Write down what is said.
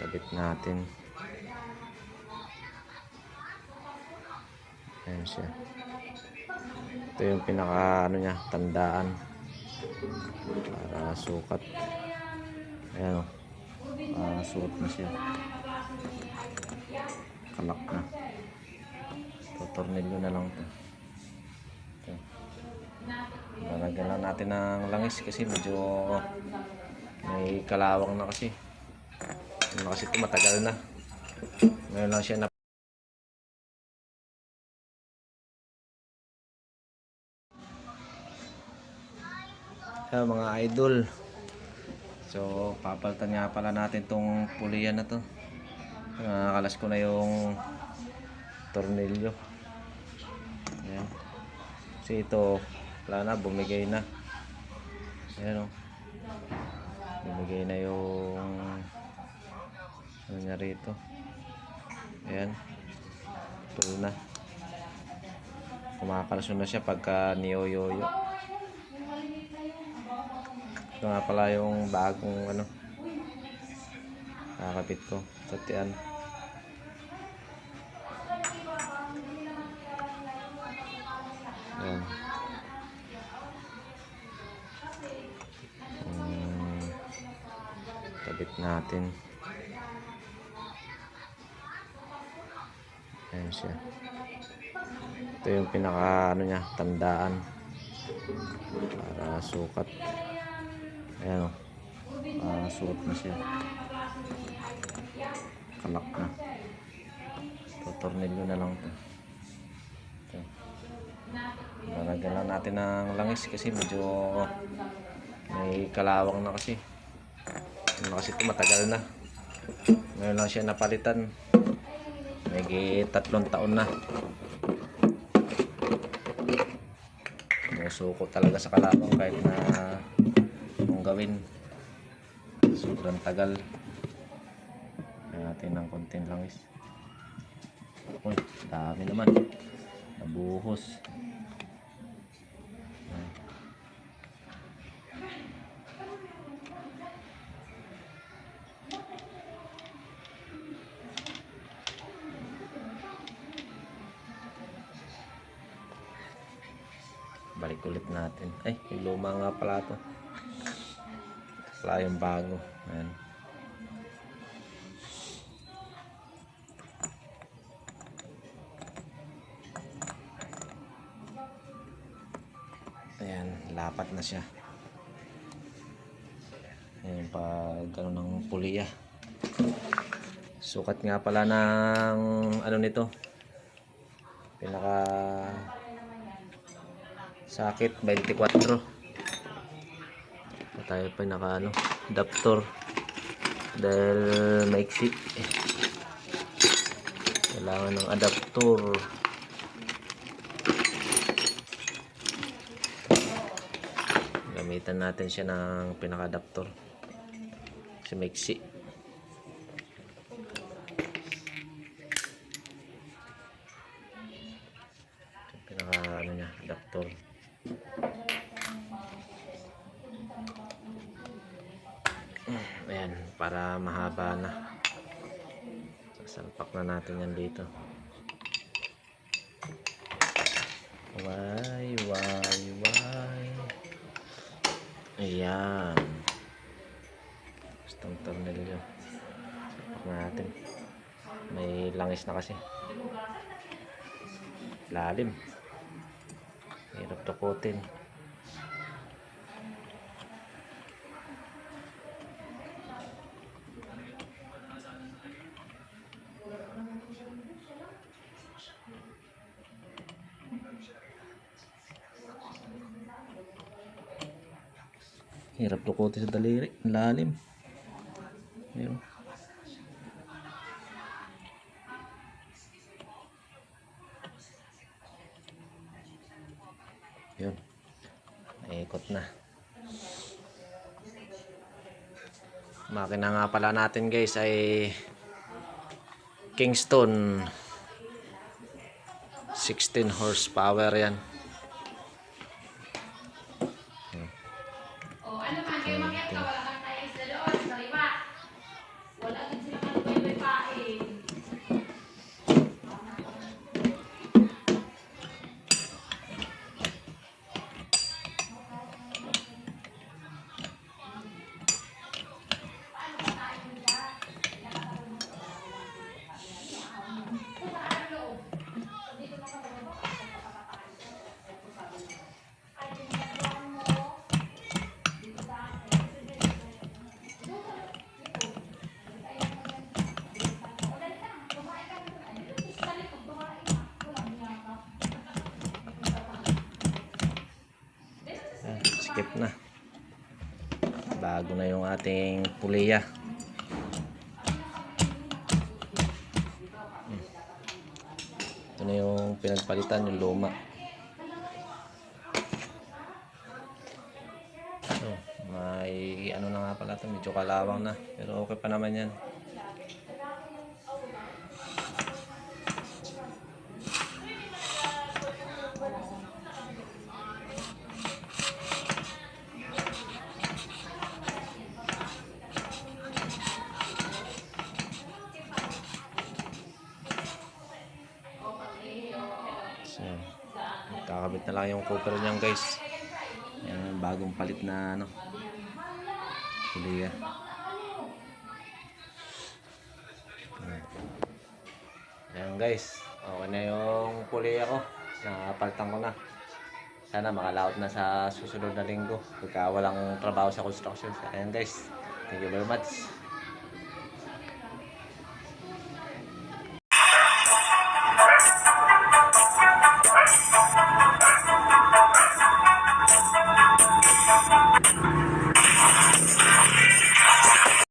Kabit natin. Ayan siya. Ito yung pinaka ano niya, tandaan. Para sukat. Ayan o. Para suot na siya. Kalak na. Tutornilyo na lang ito. Ito. Lalagyan lang natin ng langis kasi medyo may kalawang na kasi. Ano kasi ito matagal na. Ngayon lang siya na Hello mga idol. So, papalitan nga pala natin tong pulian na to. Nakakalas ko na yung tornilyo. Ayan. Kasi ito, wala na, bumigay na. Ayan o. Bumigay na yung ano niya rito. Ayan. Tulo na. Kumakalasyon na siya pagka niyoyoyo. Ito nga pala yung bagong ano. Nakakapit ko. Sa tiyan. Ayan. Hmm. Kabit natin. Ayan siya. Ito yung pinaka ano niya, tandaan. Para sukat. Ayan o. Para suot na siya. Kalak na. Tutornilyo na lang ito. Ito. Lalagyan lang natin ng langis kasi medyo may kalawang na kasi. Ano kasi ito matagal na. Ngayon lang siya napalitan. May tatlong taon na. Musuko talaga sa kalawang kahit na anong gawin. Sobrang tagal. Natin ng konting langis. Uy, dami naman. Nabuhos. Balik ulit natin. Ay, yung luma nga pala to. Wala yung bago. Ayan. Ayan, lapat na siya. Ayan, pag ano ng puliya. Sukat nga pala ng ano nito. Pinaka sakit 24. Pa tayo pinaka ano, adapter dahil maiksi. Kailangan ng adapter. Gamitan natin siya ng pinaka-adapter. Kasi maiksi. Pinaka ano niya, adapter. Ayan, para mahaba na. Sasalpak na natin yan dito. Why, why, why? Ayan. Gustong tornilyo. Sapak natin. May langis na kasi. Lalim. Hirap tukutin. Hirap tukutin sa daliri. Lalim. Ayun. Yun. Naikot na. Makina nga pala natin guys ay Kingston 16 horsepower yan. Bago na yung ating puliya. Hmm. Ito na yung pinagpalitan, yung luma. Oh, may ano na nga pala ito, medyo kalawang na. Pero okay pa naman yan. So, kakabit na lang yung cooper niyan guys. Yan yung bagong palit na ano. Kuliya. Ayan guys. Okay na yung kuliya ko. Nakapalitan ko na. Sana makalaot na sa susunod na linggo. Pagka walang trabaho sa construction. Ayan guys. Thank you very much.